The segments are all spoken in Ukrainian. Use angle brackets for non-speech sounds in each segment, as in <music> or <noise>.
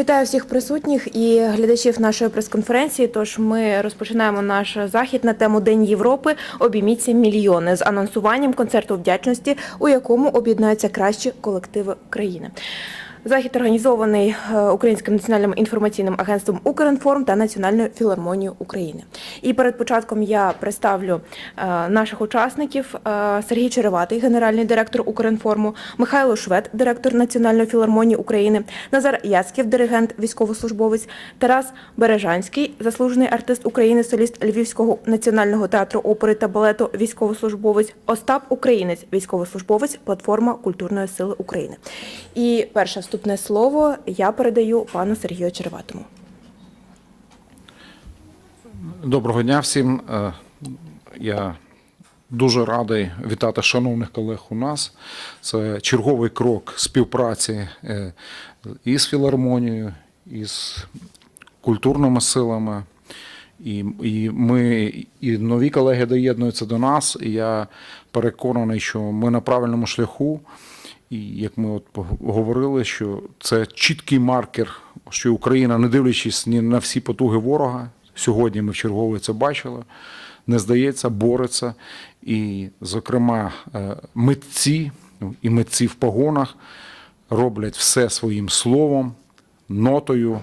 Вітаю всіх присутніх і глядачів нашої прес-конференції. Тож ми розпочинаємо наш захід на тему День Європи. Обійміться мільйони з анонсуванням концерту вдячності, у якому об'єднаються кращі колективи країни. Захід організований е, Українським національним інформаційним агентством Укрінформ та Національною філармонією України. І перед початком я представлю е, наших учасників: Е, Сергій Череватий, генеральний директор Укрінформу, Михайло Швед, директор Національної філармонії України, Назар Яцьків, диригент, військовослужбовець, Тарас Бережанський, заслужений артист України, соліст Львівського національного театру опери та балету, військовослужбовець, Остап Українець, військовослужбовець, платформа культурної сили України. І перше вступне слово я передаю пану Сергію Череватому. Доброго дня всім. Е, Я дуже радий вітати шановних колег у нас. Це черговий крок співпраці е, із філармонією, із культурними силами. І, і ми, і нові колеги доєднуються до нас. І я переконаний, що ми на правильному шляху. І як ми от говорили, що це чіткий маркер, що Україна, не дивлячись ні на всі потуги ворога, сьогодні ми в це бачили, не здається, бореться. І, зокрема, е, митці ну, і митці в погонах роблять все своїм словом, нотою,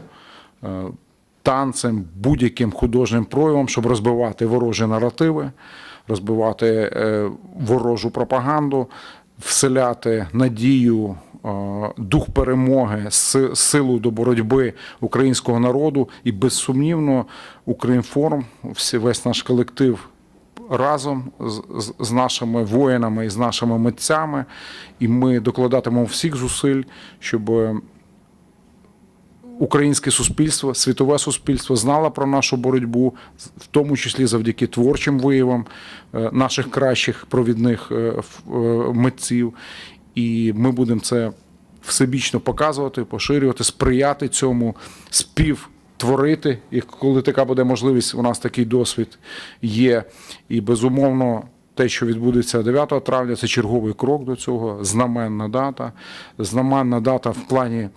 е, танцем, будь-яким художнім проявом, щоб розбивати ворожі наративи, розбивати е, ворожу пропаганду, вселяти надію, е, дух перемоги, си- силу до боротьби українського народу. І безсумнівно, Українформ, всі- весь наш колектив разом з, нашими воїнами і з нашими митцями, і ми докладатимемо всіх зусиль, щоб українське суспільство, світове суспільство знало про нашу боротьбу, в тому числі завдяки творчим виявам е, наших кращих провідних е, е, митців. І ми будемо це всебічно показувати, поширювати, сприяти цьому, співтворити. І коли така буде можливість, у нас такий досвід є. І безумовно. Те, що відбудеться 9 травня, це черговий крок до цього, знаменна дата. Знаменна дата в плані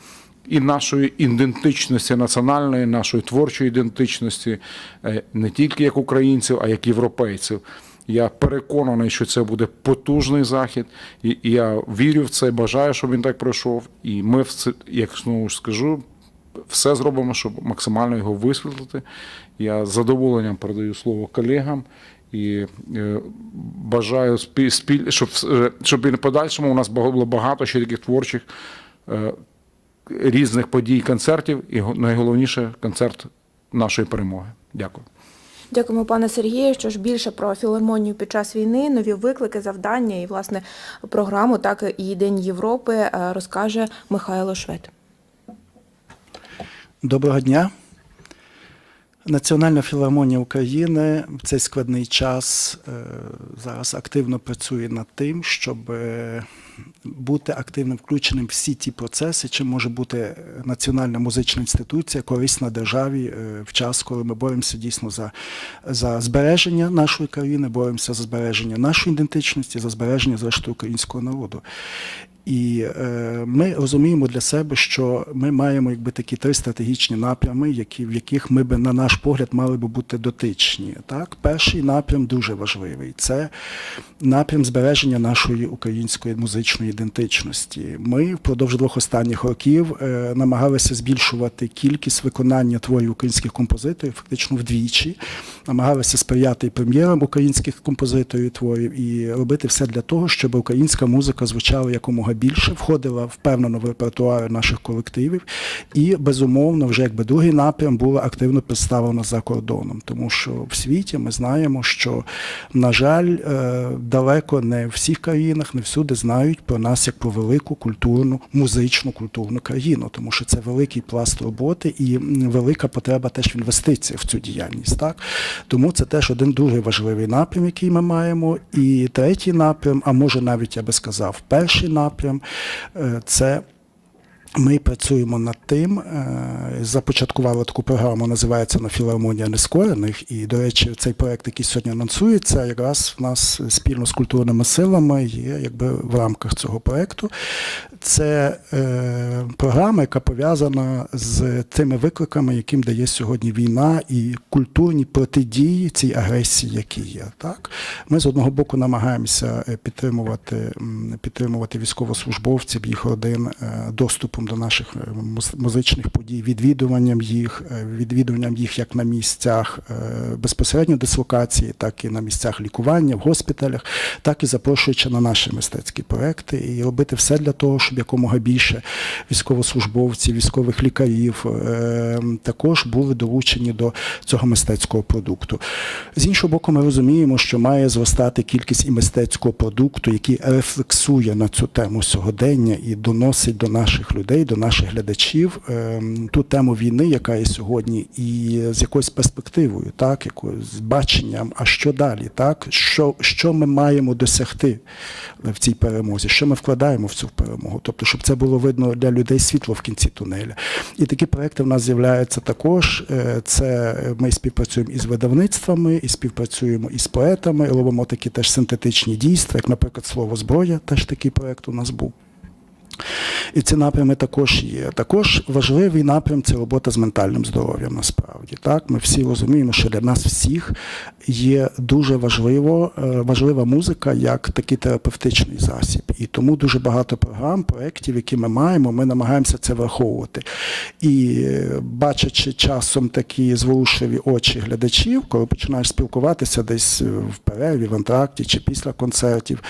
і нашої ідентичності національної, нашої творчої ідентичності, е, не тільки як українців, а як європейців. Я переконаний, що це буде потужний захід, і я вірю в це, бажаю, щоб він так пройшов. І ми, це, як знову ж скажу, все зробимо, щоб максимально його висвітлити. Я з задоволенням передаю слово колегам і е, бажаю спіль, щоб, е, щоб і в подальшому у нас було багато ще таких творчих різних подій, концертів, і найголовніше концерт нашої перемоги. Дякую. Дякуємо, пане Сергію. Що ж більше про філармонію під час війни, нові виклики, завдання і власне програму, так і День Європи е, розкаже Михайло Швед. Доброго дня. Національна філармонія України в цей складний час е, зараз активно працює над тим, щоб е, бути активно включеним в всі ті процеси, чим може бути національна музична інституція, корисна державі е, в час, коли ми боремося дійсно за, за збереження нашої країни, боремося за збереження нашої ідентичності, за збереження зрештою українського народу. І е, ми розуміємо для себе, що ми маємо якби такі три стратегічні напрями, які, в яких ми би, на наш погляд, мали би бути дотичні. Так? Перший напрям дуже важливий це напрям збереження нашої української музичної ідентичності. Ми впродовж двох останніх років е, намагалися збільшувати кількість виконання творів українських композиторів, фактично вдвічі, намагалися сприяти прем'єрам українських композиторів творів і робити все для того, щоб українська музика звучала якомога більше, входила впевнено в репертуари наших колективів, і безумовно, вже якби другий напрям була активно представлена за кордоном, тому що в світі ми знаємо, що на жаль, е, далеко не в всіх країнах, не всюди знають про нас як про велику культурну, музичну культурну країну, тому що це великий пласт роботи і велика потреба теж в інвестиціях в цю діяльність. Так тому це теж один дуже важливий напрям, який ми маємо. І третій напрям, а може навіть я би сказав, перший напрям е, це Ми працюємо над тим, е, започаткували таку програму, називається на філармонія нескорених. І, до речі, цей проект, який сьогодні анонсується, якраз в нас спільно з культурними силами є якби в рамках цього проекту. Це е, програма, яка пов'язана з тими викликами, яким дає сьогодні війна і культурні протидії цій агресії, які є. Так? Ми з одного боку намагаємося е, підтримувати, підтримувати військовослужбовців, їх родин е, доступом до наших е, музичних подій, відвідуванням їх, е, відвідуванням їх як на місцях е, безпосередньо дислокації, так і на місцях лікування, в госпіталях, так і запрошуючи на наші мистецькі проекти і робити все для того, щоб якомога більше військовослужбовців, військових лікарів також були долучені до цього мистецького продукту. З іншого боку, ми розуміємо, що має зростати кількість і мистецького продукту, який рефлексує на цю тему сьогодення і доносить до наших людей, до наших глядачів е, ту тему війни, яка є сьогодні, і з якоюсь перспективою, так, якоюсь з баченням, а що далі, так, що, що ми маємо досягти в цій перемозі, що ми вкладаємо в цю перемогу. Тобто, щоб це було видно для людей світло в кінці тунеля. І такі проекти в нас з'являються також. Е, Це ми співпрацюємо із видавництвами, і співпрацюємо із поетами, і робимо такі теж синтетичні дійства, як, наприклад, слово зброя, теж такий проект у нас був. І ці напрями також є. Також важливий напрям це робота з ментальним здоров'ям. Насправді так ми всі розуміємо, що для нас всіх є дуже важливо, е, важлива музика як такий терапевтичний засіб. І тому дуже багато програм, проєктів, які ми маємо, ми намагаємося це враховувати. І е, бачачи часом такі зворушливі очі глядачів, коли починаєш спілкуватися десь в перерві, в антракті чи після концертів,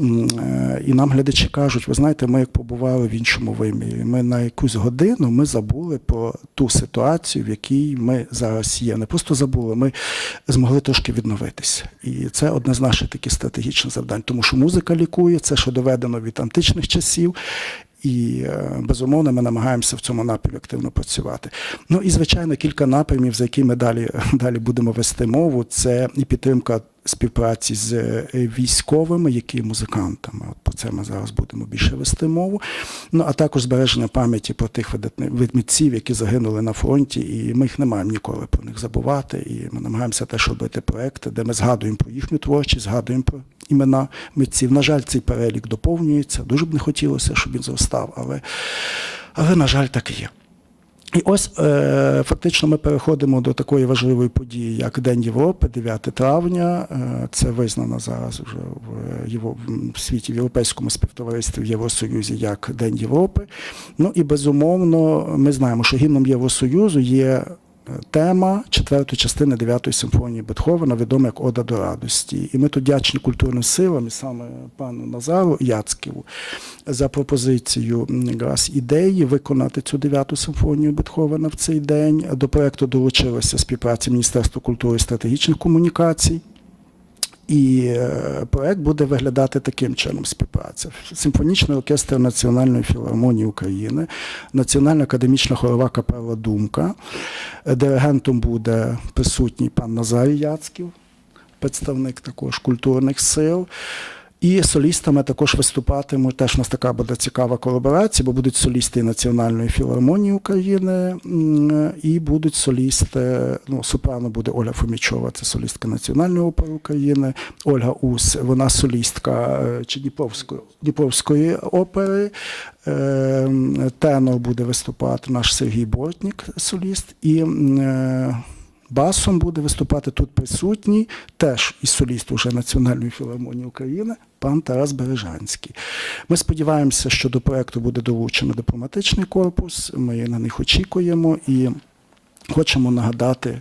е, і нам глядачі кажуть, ви знаєте, ми як побували в іншому вимірі. Ми на якусь годину ми забули про ту ситуацію, в якій ми зараз є. Не просто забули, ми змогли трошки відновитися. І це одне з наших таких стратегічних завдань, тому що музика лікує, це що доведено від античних часів. І е, безумовно ми намагаємося в цьому напрямі активно працювати. Ну і звичайно, кілька напрямів, за які ми далі, <laughs> далі будемо вести мову. Це і підтримка співпраці з е, військовими, які музикантами. От про це ми зараз будемо більше вести мову. Ну а також збереження пам'яті про тих видатних які загинули на фронті, і ми їх не маємо ніколи про них забувати. І ми намагаємося теж робити проекти, де ми згадуємо про їхню творчість, згадуємо про імена митців. На жаль, цей перелік доповнюється. Дуже б не хотілося, щоб він зростав, але, але на жаль, так і є. І ось е, фактично ми переходимо до такої важливої події, як День Європи, 9 травня. Е, це визнано зараз вже в, Євро, в світі, в Європейському співтоваристві в Євросоюзі як День Європи. Ну і безумовно, ми знаємо, що гімном Євросоюзу є тема четвертої частини дев'ятої симфонії Бетховена, відома як Ода до радості. І ми тут дячні культурним силам, і саме пану Назару Яцьківу, за пропозицію якраз ідеї виконати цю дев'яту симфонію Бетховена в цей день. До проекту долучилася співпраця Міністерства культури і стратегічних комунікацій. І е, проект буде виглядати таким чином співпраця. Симфонічний оркестр Національної філармонії України, Національна академічна хорова капела Думка. Диригентом буде присутній пан Назарій Яцьків, представник також культурних сил. І солістами також виступатимуть. Теж у нас така буде цікава колаборація, бо будуть солісти Національної філармонії України, і будуть солісти. Ну, сопрано буде Оля Фомічова, це солістка Національної опери України. Ольга Ус, вона солістка е, чи Дніпровської, Дніпровської опери. Е, Тенор буде виступати наш Сергій Бортнік, соліст. І е, Басом буде виступати тут присутній, теж і соліст уже Національної філармонії України, пан Тарас Бережанський. Ми сподіваємося, що до проекту буде долучено дипломатичний корпус. Ми на них очікуємо і хочемо нагадати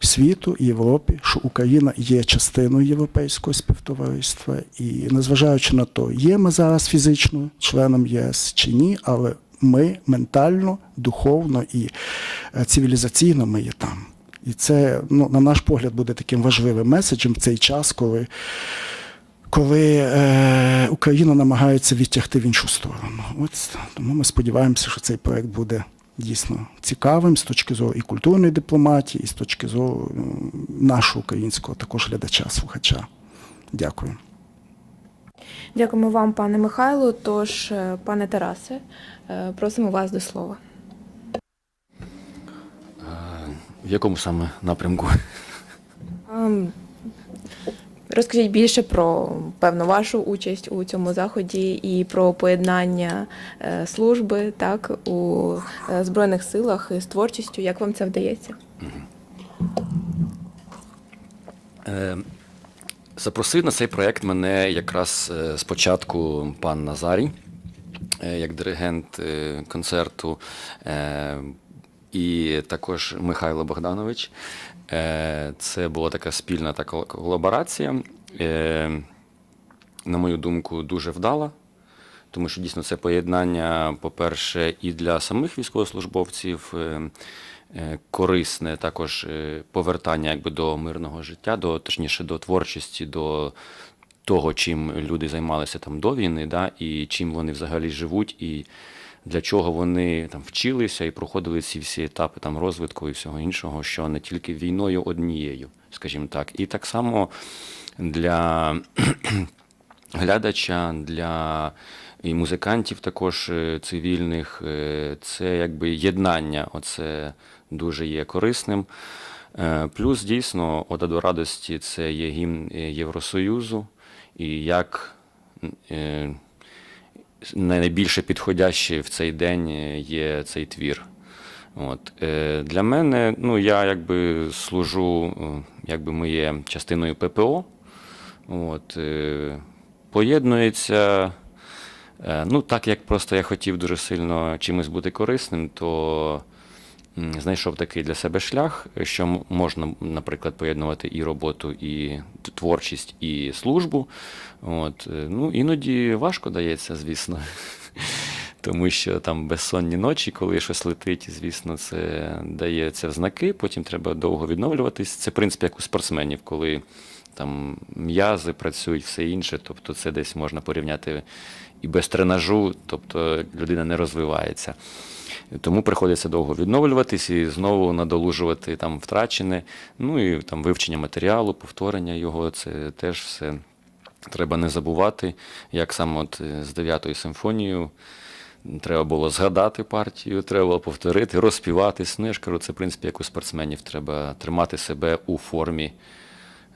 світу і Європі, що Україна є частиною європейського співтовариства. І незважаючи на то, є ми зараз фізично членом ЄС чи ні, але ми ментально, духовно і е, цивілізаційно ми є там. І це, ну, на наш погляд, буде таким важливим меседжем в цей час, коли, коли е, Україна намагається відтягти в іншу сторону. От тому ми сподіваємося, що цей проект буде дійсно цікавим з точки зору і культурної дипломатії, і з точки зору нашого українського також глядача, слухача. Дякую. Дякуємо вам, пане Михайло. Тож, е, пане Тарасе, е, просимо вас до слова. В якому саме напрямку? Ем, Розкажіть більше про певно вашу участь у цьому заході і про поєднання е, служби так у е, збройних силах з творчістю. Як вам це вдається? Е, Запросив на цей проєкт мене якраз е, спочатку пан Назарій, як диригент концерту, е, і також Михайло Богданович. Е, Це була така спільна така колаборація. Е, На мою думку, дуже вдала. Тому що дійсно це поєднання, по-перше, і для самих військовослужбовців е, корисне, також повертання якби до мирного життя, до точніше до творчості, до того, чим люди займалися там до війни, да, і чим вони взагалі живуть, і для чого вони там вчилися і проходили ці всі етапи там розвитку і всього іншого, що не тільки війною однією, скажімо так. І так само для <clears throat> глядача, для і музикантів також е, цивільних. е, Це якби єднання, оце дуже є корисним. Е, Плюс дійсно Ода до радості це є гімн Євросоюзу, і як найбільше підходящий в цей день е, є цей твір. От. Е, Для мене, ну, я якби служу, е, якби ми є частиною ППО. От, поєднується. Ну, так як просто я хотів дуже сильно чимось бути корисним, то знайшов такий для себе шлях, що можна, наприклад, поєднувати і роботу, і творчість, і службу. От, е, ну, іноді важко дається, звісно. <laughs> Тому що там безсонні ночі, коли щось летить, звісно, це дається в знаки, потім треба довго відновлюватись. Це, в принципі, як у спортсменів, коли там м'язи працюють, все інше. Тобто це десь можна порівняти і без тренажу, тобто людина не розвивається. Тому приходиться довго відновлюватись і знову надолужувати там втрачене. Ну і там вивчення матеріалу, повторення його, це теж все треба не забувати. Як саме от е, з 9-ю симфонією треба було згадати партію, треба було повторити, розпіватись. Ну, це, в принципі, як у спортсменів, треба тримати себе у формі,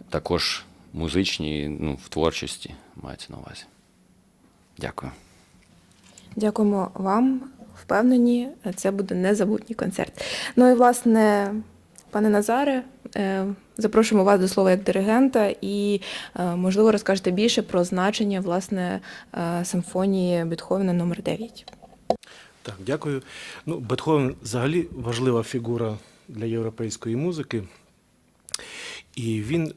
також музичній, ну, в творчості мається на увазі. Дякую. Дякуємо вам. Впевнені, це буде незабутній концерт. Ну і власне, пане Назаре, е, запрошуємо вас до слова як диригента, і е, можливо розкажете більше про значення власне е, симфонії Бетховена номер 9 Так, дякую. Ну, Бетховен взагалі важлива фігура для європейської музики. І він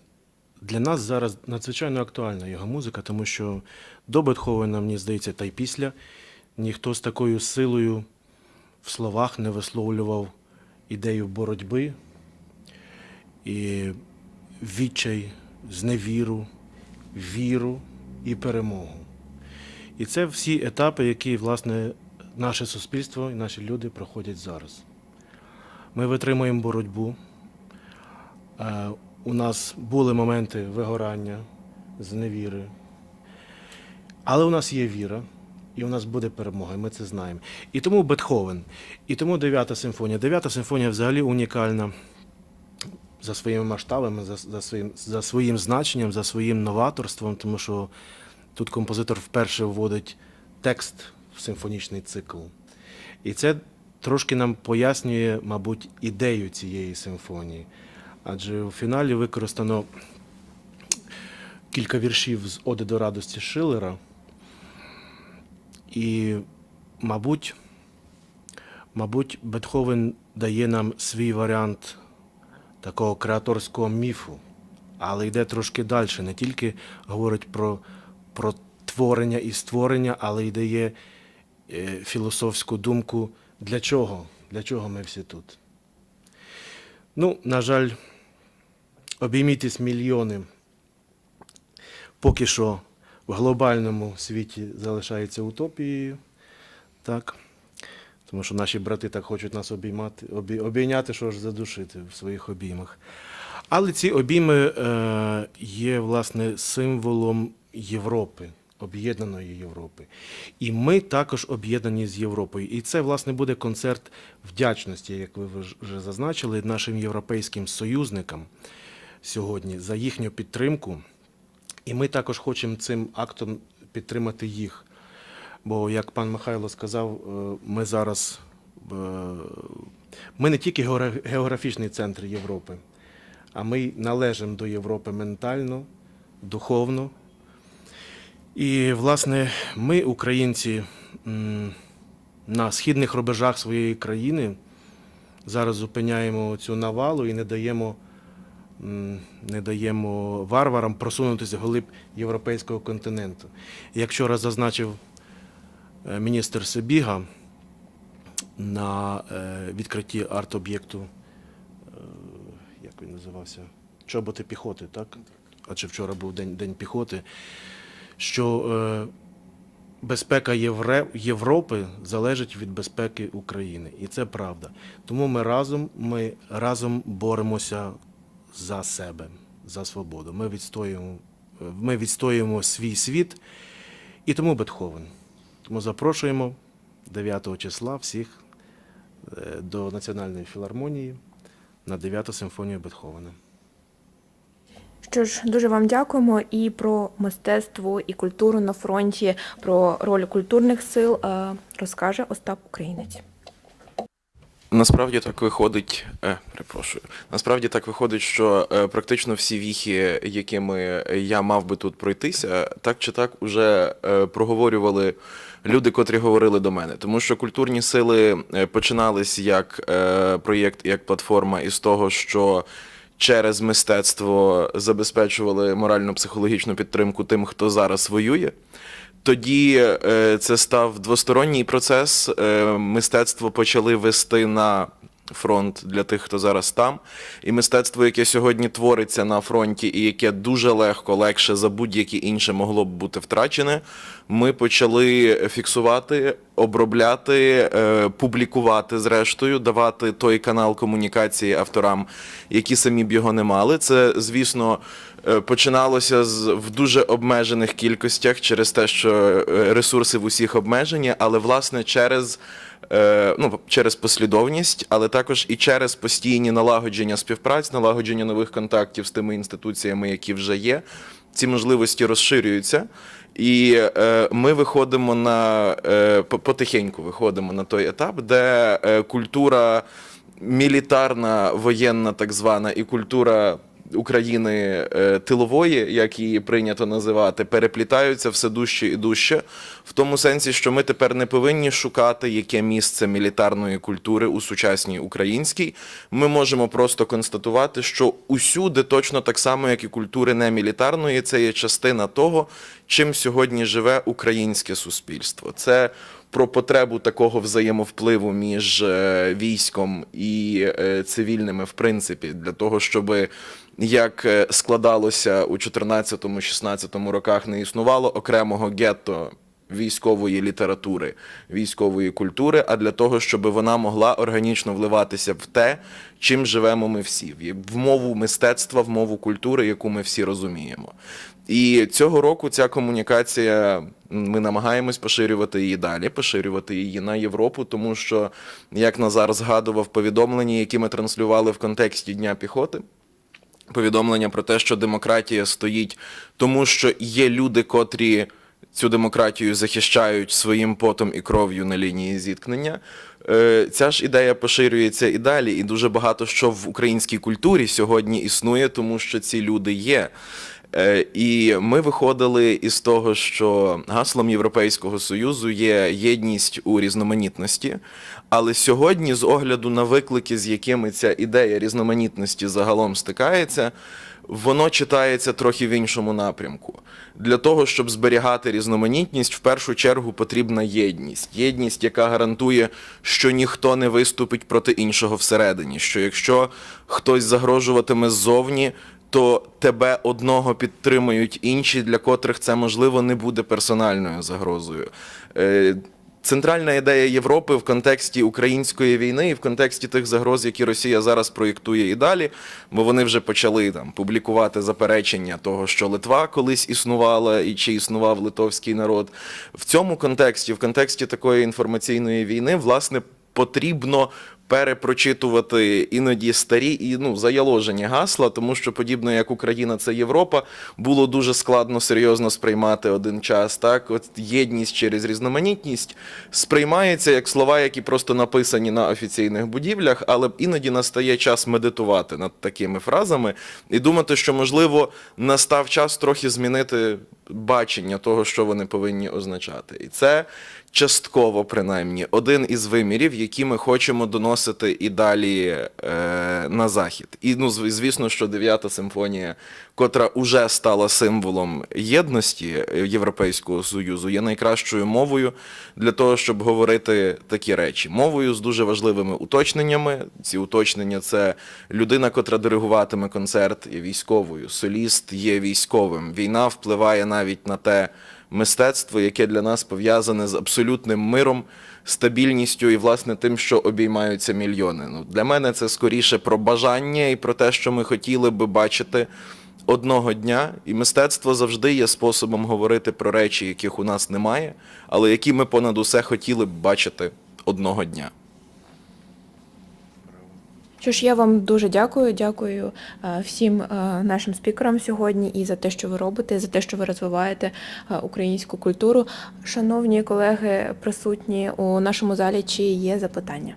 для нас зараз надзвичайно актуальна його музика, тому що до Бетховена, мені здається, та й після ніхто з такою силою в словах не висловлював ідею боротьби і відчай, зневіру, віру і перемогу. І це всі етапи, які, власне, наше суспільство і наші люди проходять зараз. Ми витримуємо боротьбу. Е, У нас були моменти вигорання, зневіри. Але у нас є віра, і у нас буде перемога, і ми це знаємо. І тому Бетховен, і тому дев'ята симфонія. Дев'ята симфонія взагалі унікальна за своїми масштабами, за, за, своїм, за своїм значенням, за своїм новаторством, тому що тут композитор вперше вводить текст в симфонічний цикл. І це трошки нам пояснює, мабуть, ідею цієї симфонії. Адже у фіналі використано кілька віршів з Оди до радості Шиллера. І, мабуть, мабуть, Бетховен дає нам свій варіант такого креаторського міфу, але йде трошки далі. Не тільки говорить про, про творення і створення, але й дає е, філософську думку, для чого? Для чого ми всі тут. Ну, на жаль, обіймітись мільйони поки що в глобальному світі залишається утопією. Так? Тому що наші брати так хочуть нас обіймати, обі, обійняти, що ж задушити в своїх обіймах. Але ці обійми е, є, власне, символом Європи. об'єднаної Європи. І ми також об'єднані з Європою. І це, власне, буде концерт вдячності, як ви вже зазначили, нашим європейським союзникам сьогодні за їхню підтримку. І ми також хочемо цим актом підтримати їх. Бо, як пан Михайло сказав, е, ми зараз е, ми не тільки географічний центр Європи, а ми належимо до Європи ментально, духовно. І, власне, ми, українці, на східних рубежах своєї країни зараз зупиняємо цю навалу і не даємо, не даємо варварам просунутися глиб європейського континенту. Як вчора зазначив е, міністр Себіга на е, відкритті арт-об'єкту, е, як він називався? Чоботи піхоти, так? Адже вчора був день, день піхоти, що безпека Європи залежить від безпеки України. І це правда. Тому ми разом, ми разом боремося за себе, за свободу. Ми відстоюємо, ми відстоюємо свій світ, і тому Бетховен. Тому запрошуємо 9 числа всіх е, до Національної філармонії на 9 симфонію Бетховена. Що ж, дуже вам дякуємо і про мистецтво і культуру на фронті, про роль культурних сил е, розкаже Остап Українець. Насправді так виходить, е, перепрошую. Насправді так виходить, що е, практично всі віхи, якими я мав би тут пройтися, так чи так уже е, проговорювали люди, котрі говорили до мене. Тому що культурні сили е, починались як е, проєкт, як платформа із того, що через мистецтво забезпечували морально-психологічну підтримку тим, хто зараз воює. Тоді е, це став двосторонній процес. Е, мистецтво почали вести на фронт для тих, хто зараз там. І мистецтво, яке сьогодні твориться на фронті, і яке дуже легко, легше за будь-яке інше могло б бути втрачене, ми почали фіксувати, обробляти, е, публікувати, зрештою, давати той канал комунікації авторам, які самі б його не мали. Це, звісно. Е, Починалося з в дуже обмежених кількостях через те, що е, ресурси в усіх обмежені, але власне через, ну, через послідовність, але також і через постійні налагодження співпраць, налагодження нових контактів з тими інституціями, які вже є. Ці можливості розширюються. І е, ми виходимо на е, потихеньку виходимо на той етап, де е, культура мілітарна, воєнна, так звана, і культура України е, тилової, як її прийнято називати, переплітаються все дужче і дужче, в тому сенсі, що ми тепер не повинні шукати, яке місце мілітарної культури у сучасній українській. Ми можемо просто констатувати, що усюди, точно так само, як і культури немілітарної, це є частина того, чим сьогодні живе українське суспільство. Це про потребу такого взаємовпливу між е, військом і е, цивільними, в принципі, для того, щоб як е, складалося у 14-16 роках, не існувало окремого гетто військової літератури, військової культури, а для того, щоб вона могла органічно вливатися в те, чим живемо ми всі, в- в мову мистецтва, в мову культури, яку ми всі розуміємо. І цього року ця комунікація, ми намагаємось поширювати її далі, поширювати її на Європу, тому що, як Назар згадував повідомлення, які ми транслювали в контексті Дня піхоти, повідомлення про те, що демократія стоїть, тому що є люди, котрі цю демократію захищають своїм потом і кров'ю на лінії зіткнення. Е, Ця ж ідея поширюється і далі, і дуже багато що в українській культурі сьогодні існує, тому що ці люди є. Е, І ми виходили із того, що гаслом Європейського Союзу є єдність у різноманітності. Але сьогодні, з огляду на виклики, з якими ця ідея різноманітності загалом стикається, воно читається трохи в іншому напрямку. Для того, щоб зберігати різноманітність, в першу чергу потрібна єдність. Єдність, яка гарантує, що ніхто не виступить проти іншого всередині. Що якщо хтось загрожуватиме ззовні, то тебе одного підтримують інші, для котрих це можливо не буде персональною загрозою. Е, центральна ідея Європи в контексті української війни і в контексті тих загроз, які Росія зараз проєктує і далі, бо вони вже почали там публікувати заперечення того, що Литва колись існувала і чи існував литовський народ. В цьому контексті, в контексті такої інформаційної війни, власне, потрібно перепрочитувати іноді старі і ну заяложені гасла, тому що подібно як Україна це Європа, було дуже складно серйозно сприймати один час. Так, от єдність через різноманітність сприймається як слова, які просто написані на офіційних будівлях, але іноді настає час медитувати над такими фразами і думати, що можливо настав час трохи змінити бачення того, що вони повинні означати, і це частково, принаймні, один із вимірів, які ми хочемо доносити і далі е, на захід. І ну, звісно, що дев'ята симфонія, котра уже стала символом єдності е, Європейського союзу, є найкращою мовою для того, щоб говорити такі речі. Мовою з дуже важливими уточненнями. Ці уточнення це людина, котра диригуватиме концерт, військовою, соліст є військовим. Війна впливає навіть на те мистецтво, яке для нас пов'язане з абсолютним миром, стабільністю і, власне, тим, що обіймаються мільйони. Ну, для мене це скоріше про бажання і про те, що ми хотіли би бачити одного дня. І мистецтво завжди є способом говорити про речі, яких у нас немає, але які ми понад усе хотіли б бачити одного дня. Що ж, я вам дуже дякую. Дякую е, всім е, нашим спікерам сьогодні і за те, що ви робите, за те, що ви розвиваєте е, українську культуру. Шановні колеги, присутні у нашому залі, чи є запитання?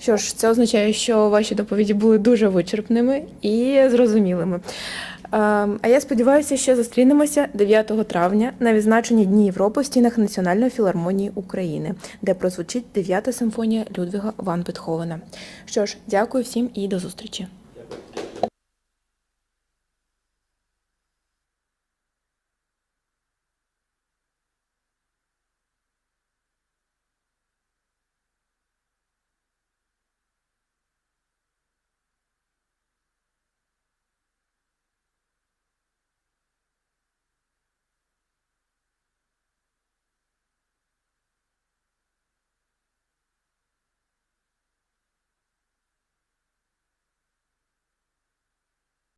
Що ж, це означає, що ваші доповіді були дуже вичерпними і зрозумілими. Ем, А я сподіваюся, що зустрінемося 9 травня на відзначенні Дні Європи в стінах Національної філармонії України, де прозвучить 9 симфонія Людвіга Ван Бетховена. Що ж, дякую всім і до зустрічі.